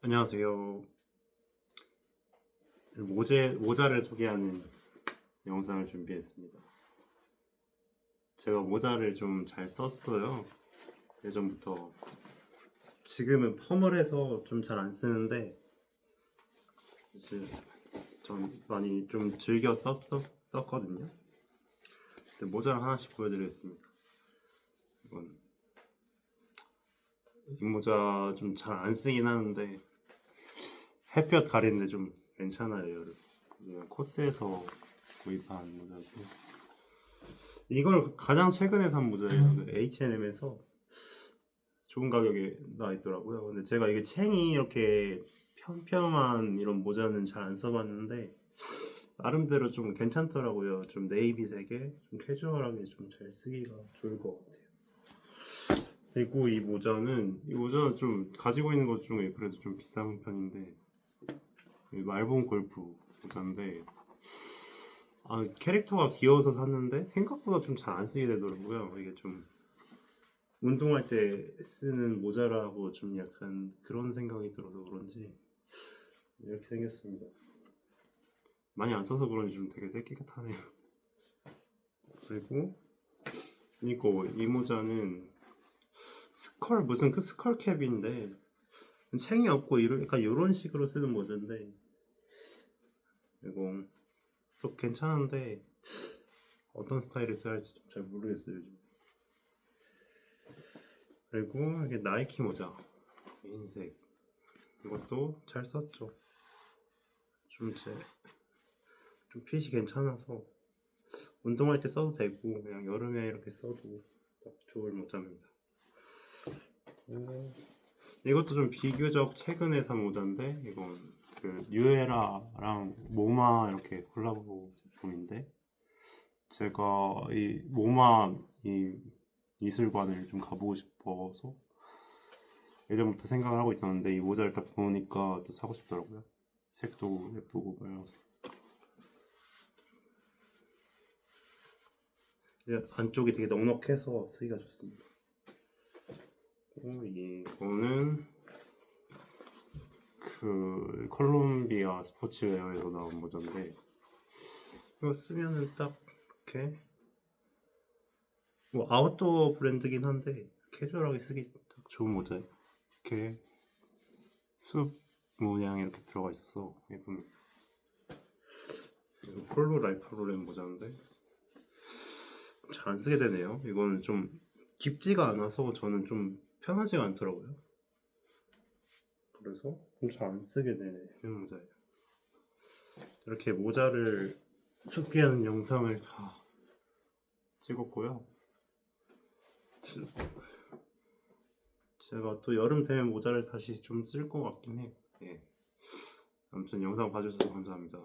안녕하세요. 모제, 모자를 소개하는 영상을 준비했습니다. 제가 모자를 좀 잘 썼어요. 예전부터. 지금은 펌을 해서 좀 잘 안 쓰는데, 이제 전 많이 좀 즐겨. 근데 모자를 하나씩 보여드리겠습니다. 이건 이 모자 좀 잘 안 쓰긴 하는데 햇볕 가리는데 좀 괜찮아요 이건 코스에서 구입한 모자고. 이걸 가장 최근에 산 모자예요. 그 H&M에서. 좋은 가격에 나와 있더라고요. 근데 제가 이게 챙이 이렇게 평평한 이런 모자는 잘 안 써봤는데 나름대로 좀 괜찮더라고요. 좀 네이비색에 좀 캐주얼하게 좀 잘 쓰기가 좋을 것 같아요. 그리고 이 모자는 이 모자는 좀 가지고 있는 것 중에 그래도 좀 비싼 편인데 이 말본 골프 모자인데 아 캐릭터가 귀여워서 샀는데 생각보다 좀 잘 안 쓰게 되더라고요. 이게 좀 운동할 때 쓰는 모자라고 좀 약간 그런 생각이 들어서 그런지 이렇게 생겼습니다. 많이 안 써서 그런지 좀 되게 새끼같하네요. 그리고 이거 이 모자는 스컬 무슨 그 스컬 캡인데 챙이 없고 이런 약간 이런 식으로 쓰는 모자인데 이거 또 괜찮은데 어떤 스타일을 써야 할지 좀잘 모르겠어요. 그리고 이게 나이키 모자 흰색. 이것도 잘 썼죠. 좀 제 좀 핏이 괜찮아서 운동할 때 써도 되고 그냥 여름에 이렇게 써도 딱 좋을 모자입니다. 오, 이것도 좀 비교적 최근에 산 모자인데 이건 그 뉴에라랑 모마 이렇게 콜라보 제품인데 제가 이 모마 이 미술관을 좀 가보고 싶어서 예전부터 생각을 하고 있었는데 이 모자를 딱 보니까 또 사고 싶더라고요. 색도 예쁘고 그래서. 이제 안쪽이 되게 넉넉해서 쓰기가 좋습니다. 그리고 이거는 그 콜롬비아 스포츠웨어에서 나온 모자인데 이거 쓰면은 딱 이렇게 뭐 아웃도어 브랜드긴 한데 캐주얼하게 쓰기 딱 좋은 모자예요 이렇게 숲 모양 이렇게 들어가 있어서 예쁩니다 폴로 라이프로렌 모자인데 잘 안 쓰게 되네요 이거는 좀 깊지가 않아서 저는 좀 편하지가 않더라고요. 그래서 좀잘안 쓰게 되는 모자예요. 이렇게 모자를 소개하는 영상을 다 찍었고요. 제가 또 여름 되면 모자를 다시 좀 쓸 것 같긴 해요. 예. 아무튼 영상 봐주셔서 감사합니다.